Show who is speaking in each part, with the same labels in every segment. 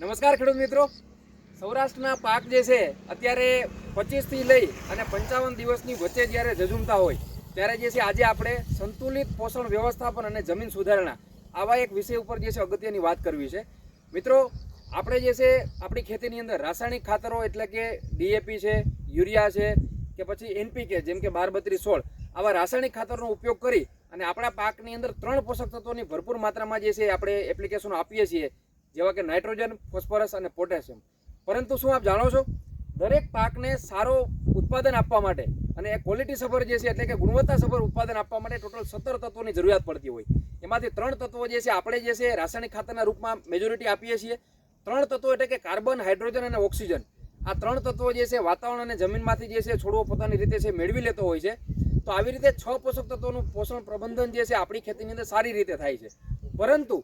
Speaker 1: નમસ્કાર ખેડૂત મિત્રો. સૌરાષ્ટ્રના પાક જે છે, અત્યારે પચીસથી લઈ અને પંચાવન દિવસની વચ્ચે જ્યારે ઝઝુમતા હોય, ત્યારે જે છે આજે આપણે સંતુલિત પોષણ વ્યવસ્થાપન અને જમીન સુધારણા આવા એક વિષય ઉપર જે છે અગત્યની વાત કરવી છે. મિત્રો, આપણે જે છે આપણી ખેતીની અંદર રાસાયણિક ખાતરો એટલે કે ડીએપી છે, યુરિયા છે કે પછી એનપીકે જેમ કે બાર બત્રીસ સોળ, આવા રાસાયણિક ખાતરનો ઉપયોગ કરી અને આપણા પાકની અંદર ત્રણ પોષક તત્વોની ભરપૂર માત્રામાં જે છે આપણે એપ્લિકેશનો આપીએ છીએ જેવા કે નાઇટ્રોજન, ફોસ્ફરસ અને પોટેશિયમ. પરંતુ શું આપ જાણો છો? દરેક પાકને સારો ઉત્પાદન આપવા માટે અને ક્વોલિટી સફર જે છે, એટલે કે ગુણવત્તા સફર ઉત્પાદન આપવા માટે ટોટલ સત્તર તત્વોની જરૂરિયાત પડતી હોય. એમાંથી ત્રણ તત્વો જે છે, આપણે જે છે, રાસાયણિક ખાતરના રૂપમાં મેજોરિટી આપીએ છીએ. ત્રણ તત્વો એટલે કે કાર્બન હાઇડ્રોજન અને ઓક્સિજન આ ત્રણ તત્વો જે છે, વાતાવરણ અને જમીનમાંથી જે છે છોડવો પોતાની રીતે છે, મેળવી લેતો હોય છે. તો આવી રીતે છ પોષક તત્વોનું પોષણ પ્રબંધન જે છે, આપણી ખેતીની અંદર સારી રીતે થાય છે. પરંતુ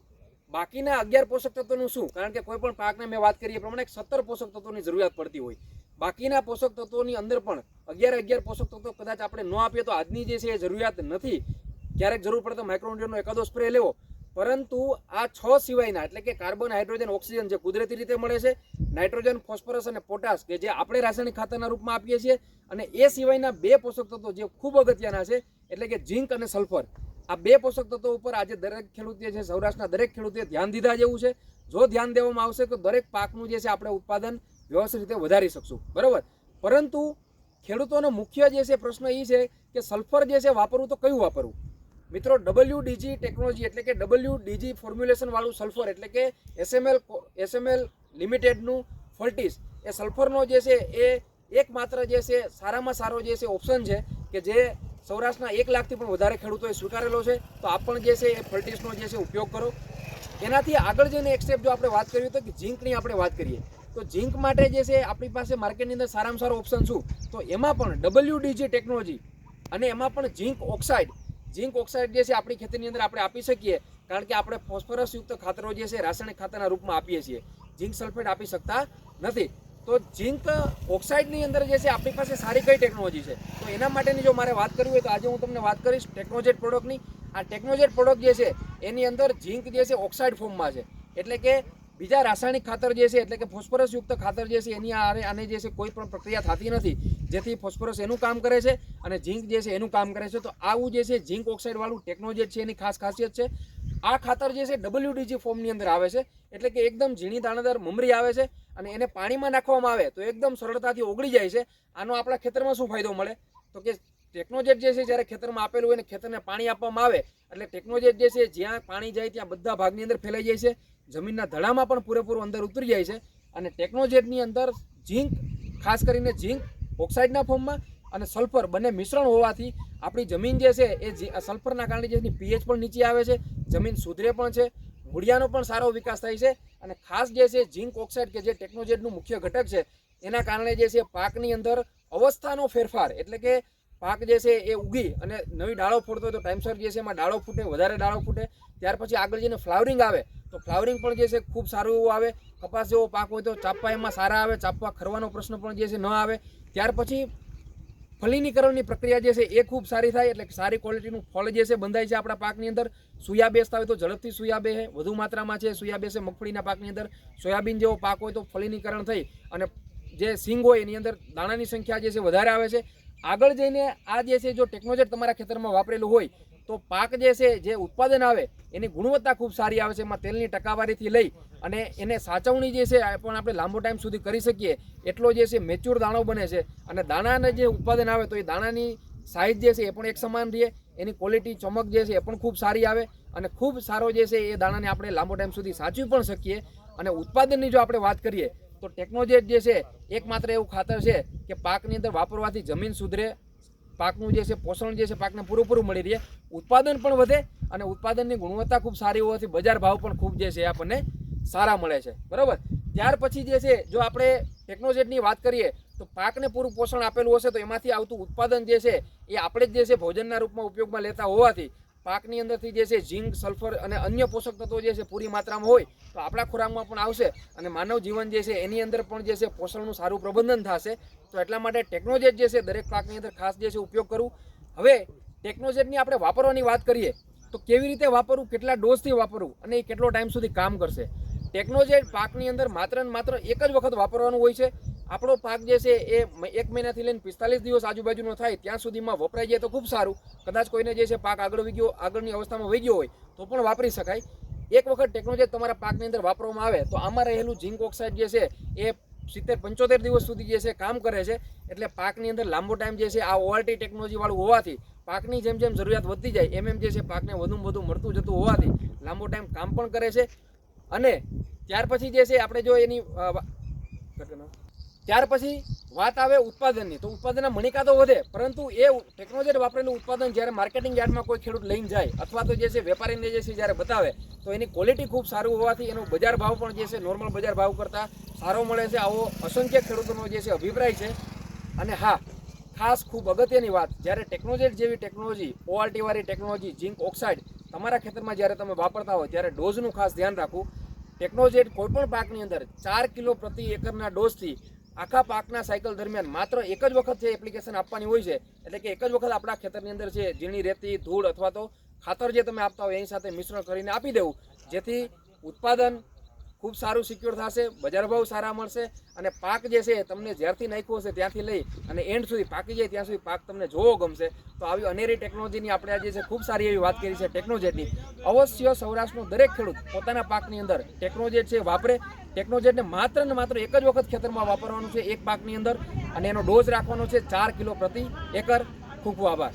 Speaker 1: બાકીના અગિયાર પોષક તત્વોનું શું? કારણ કે કોઈ પણ પાકને મેં વાત કરી એ પ્રમાણે સત્તર પોષક તત્વોની જરૂરિયાત પડતી હોય. બાકીના પોષક તત્વોની અંદર પણ અગિયાર અગિયાર પોષક તત્વો કદાચ આપણે ન આપીએ તો આજની જે છે એ જરૂરિયાત નથી. ક્યારેક જરૂર પડે તો માઇક્રોન્યુટ્રનનો એકાદો સ્પ્રે લેવો. પરંતુ આ છ સિવાયના, એટલે કે કાર્બન, હાઇડ્રોજન, ઓક્સિજન જે કુદરતી રીતે મળે છે, નાઇટ્રોજન, ફોસ્ફરસ અને પોટાશ, કે જે આપણે રાસાયણિક ખાતરના રૂપમાં આપીએ છીએ, અને એ સિવાયના બે પોષક તત્વો જે ખૂબ અગત્યના છે, એટલે કે ઝીંક અને સલ્ફર. આ બે પોષક તત્વો ઉપર આજે દરેક ખેડૂતે છે સૌરાષ્ટ્રના દરેક ખેડૂતે ધ્યાન દીધા જેવું છે. જો ધ્યાન દેવામાં આવશે તો દરેક પાકનું જે છે આપણે ઉત્પાદન વ્યવસ્થિત રીતે વધારી શકશું. બરાબર? પરંતુ ખેડૂતોનો મુખ્ય જે છે પ્રશ્ન એ છે કે સલ્ફર જે છે વાપરવું તો કયું વાપરવું? મિત્રો ડબલ્યુ ડીજી ટેકનોલોજી એટલે કે ડબલ્યુ ડીજી ફોર્મ્યુલેશનવાળું સલ્ફર એટલે કે એસએમએલ એસએમએલ લિમિટેડનું ફર્ટિસ. એ સલ્ફરનો જે છે એ એકમાત્ર જે છે સારામાં સારો જે છે ઓપ્શન છે કે જે સૌરાષ્ટ્રના એક લાખથી પણ વધારે ખેડૂતોએ સ્વીકારેલો છે. તો આપ પણ જે છે એ ફર્ટિસનો જે છે ઉપયોગ કરો. એનાથી આગળ જઈને એક સ્ટેપ જો આપણે વાત કરીએ તો કે ઝીંકની આપણે વાત કરીએ. તો ઝીંક માટે જે છે આપણી પાસે માર્કેટની અંદર સારામાં સારો ઓપ્શન શું? તો એમાં પણ ડબલ્યુ ડીજી ટેકનોલોજી અને એમાં પણ ઝીંક ઓક્સાઇડ ઝીંક ઓક્સાઇડ જે છે આપણી ખેતીની અંદર આપણે આપી શકીએ. કારણ કે આપણે ફોસ્ફરસ યુક્ત ખાતરો જે છે રાસાયણિક ખાતરના રૂપમાં આપીએ છીએ. ઝીંક સલ્ફેટ આપી શકતા નથી. તો ઝીંક ઓક્સાઇડની અંદર જે છે, આપણી પાસે સારી કઈ ટેકનોલોજી છે? તો એના માટેની જો મારે વાત કરવી હોય તો આજે હું તમને વાત કરીશ ટેકનોજેટ પ્રોડક્ટની આ ટેકનોજેટ પ્રોડક્ટ જે છે, એની અંદર ઝીંક જે છે ઓક્સાઇડ ફોર્મમાં છે. એટલે કે બીજા રાસાયણિક ખાતર જે છે, એટલે કે ફોસ્ફરસ યુક્ત ખાતર જે છે, એની આને જે છે, કોઈ પણ પ્રક્રિયા થતી નથી. જેથી ફોસ્ફરસ એનું કામ કરે છે અને ઝીંક જે છે, એનું કામ કરે છે. તો આવું જે છે, ઝીંક ઓક્સાઇડ વાળું ટેકનોજેટ છે, એની ખાસ ખાસિયત છે. આ ખાતર જે છે ડબલ્યુડીજી ફોર્મની અંદર આવે છે, એટલે કે એકદમ ઝીણી દાણાદાર મમરી આવે છે અને એને પાણીમાં નાખવામાં આવે તો એકદમ સરળતાથી ઓગળી જાય છે. આનો આપણા ખેતરમાં શું ફાયદો મળે? તો કે ટેકનોજેટ જે છે, જ્યારે ખેતરમાં આપેલું હોય ને, ખેતરને પાણી આપવામાં આવે, એટલે ટેકનોજેટ જે છે, જ્યાં પાણી જાય ત્યાં બધા ભાગની અંદર ફેલાઈ જાય છે. જમીનના ધડામાં પણ પૂરેપૂરું અંદર ઉતરી જાય છે અને ટેકનોજેટની અંદર ઝીંક ખાસ કરીને ઝીંક ઓક્સાઇડના ફોર્મમાં અને સલ્ફર બંને મિશ્રણ હોવાથી આપણી જમીન જે છે એ સલ્ફરના કારણે જે પીએચ પણ નીચે આવે છે, જમીન સુધરે પણ છે, મૂળિયાનો પણ સારો વિકાસ થાય છે અને ખાસ જે છે ઝીંક ઓક્સાઇડ કે જે ટેકનોજેટનું મુખ્ય ઘટક છે, એના કારણે જે છે પાકની અંદર અવસ્થાનો ફેરફાર એટલે કે પાક જે છે એ ઉગી અને નવી ડાળો ફૂટતો તો ટાઈમસર જે છે એમાં ડાળો ફૂટે, વધારે ડાળો ફૂટે. ત્યાર પછી આગળ જઈને ફ્લાવરિંગ આવે, તો ફ્લાવરિંગ પણ જે છે ખૂબ સારું એવું આવે. કપાસ જેવો પાક હોય તો ચાપવા એમાં સારા આવે, ચાપવા ખરવાનો પ્રશ્ન પણ જે છે ન આવે. ત્યાર પછી ફલિનીકરણની પ્રક્રિયા જે છે એ ખૂબ સારી થાય, એટલે સારી ક્વોલિટીનું ફળ જે છે બંધાય છે આપણા પાકની અંદર. સુયા બેસતા હોય તો ઝડપથી સુયા બે વધુ માત્રામાં છે સુયા બેસે મગફળીના પાકની અંદર. સોયાબીન જેવો પાક હોય તો ફલિનીકરણ થઈ અને જે સિંગ હોય એની અંદર દાણાની સંખ્યા જે છે વધારે આવે છે. આગળ જઈને આ જે છે, જો ટેકનોજેટ તમારા ખેતરમાં વાપરેલું હોય, તો પાક જે છે, જે ઉત્પાદન આવે, એની ગુણવત્તા ખૂબ સારી આવે છે. એમાં તેલની ટકાવારીથી લઈ અને એને સાચવણી જે છે પણ આપણે લાંબો ટાઈમ સુધી કરી શકીએ. એટલો જે છે મેચ્યોર દાણો બને છે. અને દાણાને જે ઉત્પાદન આવે, તો એ દાણાની સાઇઝ જે છે, એ પણ એક સમાન રહે. એની ક્વોલિટી ચમક જે છે, એ પણ ખૂબ સારી આવે. અને ખૂબ સારો જે છે, એ દાણાને આપણે લાંબો ટાઈમ સુધી સાચવી પણ શકીએ. અને ઉત્પાદનની જો આપણે વાત કરીએ તો ટેકનોજેટ જે છે, એકમાત્ર એવું ખાતર છે કે પાકની અંદર વાપરવાથી જમીન સુધરે, પાકનું જે છે, પોષણ જે છે, પાકને પૂરેપૂરું મળી રહે. ઉત્પાદન પણ વધે અને ઉત્પાદનની ગુણવત્તા ખૂબ સારી હોવાથી બજાર ભાવ પણ ખૂબ જે છે આપણને સારા મળે છે. બરાબર? ત્યાર પછી જે છે, જો આપણે ટેકનોજેટની વાત કરીએ, તો પાકને પૂરું પોષણ આપેલું હશે તો એમાંથી આવતું ઉત્પાદન જે છે, એ આપણે જ જે છે, ભોજનના રૂપમાં ઉપયોગમાં લેતા હોવાથી પાકની અંદરથી જે છે ઝીંક, સલ્ફર અને અન્ય પોષક તત્વો જે છે પૂરી માત્રામાં હોય તો આપણા ખોરાકમાં પણ આવશે અને માનવ જીવન જે છે એની અંદર પણ જે છે પોષણનું સારું પ્રબંધન થશે. તો એટલા માટે ટેકનોજેટ જે છે દરેક પાકની અંદર ખાસ જે છે ઉપયોગ કરવું હવે ટેકનોજેટની આપણે વાપરવાની વાત કરીએ તો કેવી રીતે વાપરવું, કેટલા ડોઝથી વાપરવું અને એ કેટલો ટાઈમ સુધી કામ કરશે? ટેકનોજેટ પાકની અંદર માત્ર ને માત્ર એક જ વખત વાપરવાનું હોય છે. આપણો પાક જે છે એ એક મહિનાથી લઈને પિસ્તાલીસ દિવસ આજુબાજુનો થાય, ત્યાં સુધીમાં વપરાઈ જાય તો ખૂબ સારું. કદાચ કોઈને જે છે પાક આગળ વીગ્યો આગળની અવસ્થામાં વહી ગયો હોય, તો પણ વાપરી શકાય. એક વખત ટેકનોલોજી તમારા પાકની અંદર વાપરવામાં આવે, તો આમાં રહેલું ઝીંક ઓક્સાઇડ જે છે એ સિત્તેર, પંચોતેર દિવસ સુધી જે છે કામ કરે છે. એટલે પાકની અંદર લાંબો ટાઈમ જે છે આ ઓઆરટી ટેકનોલોજીવાળું હોવાથી, પાકની જેમ જેમ જરૂરિયાત વધતી જાય, એમ એમ જે છે પાકને વધુમાં વધુ મળતું જતું હોવાથી, લાંબો ટાઈમ કામ પણ કરે છે. અને ત્યાર પછી જે છે આપણે જો એની ત્યાર પછી વાત આવે ઉત્પાદનની. તો ઉત્પાદનના મણિકા તો વધે, પરંતુ એ ટેકનોલોજી વાપરેલું ઉત્પાદન જ્યારે માર્કેટિંગ યાર્ડમાં કોઈ ખેડૂત લઈને જાય, અથવા તો જે છે વેપારીને જે છે જ્યારે બતાવે, તો એની ક્વોલિટી ખૂબ સારું હોવાથી એનો બજાર ભાવ પણ જે છે નોર્મલ બજાર ભાવ કરતાં સારો મળે છે. આવો અસંખ્ય ખેડૂતોનો જે છે અભિપ્રાય છે. અને હા, ખાસ ખૂબ અગત્યની વાત, જ્યારે ટેકનોલોજી જેવી ટેકનોલોજી ઓઆરટીવાળી ટેકનોલોજી ઝિંક ઓક્સાઇડ તમારા ખેતરમાં જ્યારે તમે વાપરતા હો, ત્યારે ડોઝનું ખાસ ધ્યાન રાખવું. ટેકનોલોજી કોઈપણ પાકની અંદર ચાર કિલો પ્રતિ એકરના ડોઝથી આખા પાકના સાયકલ દરમિયાન માત્ર એક જ વખત જે એપ્લિકેશન આપવાની હોય છે, એટલે કે એક જ વખત આપણા ખેતરની અંદર છે ઝીણી રેતી, ધૂળ અથવા તો ખાતર જે તમે આપતા હોય એની સાથે મિશ્રણ કરીને આપી દેવું, જેથી ઉત્પાદન ખૂબ સારું સિક્યોર થશે, બજાર ભાવ સારા મળશે અને પાક જે છે તમને જ્યારથી નાખ્યો હશે ત્યાંથી લઈ અને એન્ડ સુધી પાકી જાય ત્યાં સુધી પાક તમને જોવો ગમશે. તો આવી અનેરી ટેકનોલોજીની આપણે આજે છે ખૂબ સારી એવી વાત કરી છે ટેકનોજેટની અવશ્ય સૌરાષ્ટ્રનો દરેક ખેડૂત પોતાના પાકની અંદર ટેકનોજેટ છે વાપરે. ટેકનોજેટને માત્ર ને માત્ર એક જ વખત ખેતરમાં વાપરવાનું છે એક પાકની અંદર અને એનો ડોઝ રાખવાનો છે ચાર કિલો પ્રતિ એકર. ખૂબ ખૂબ આભાર.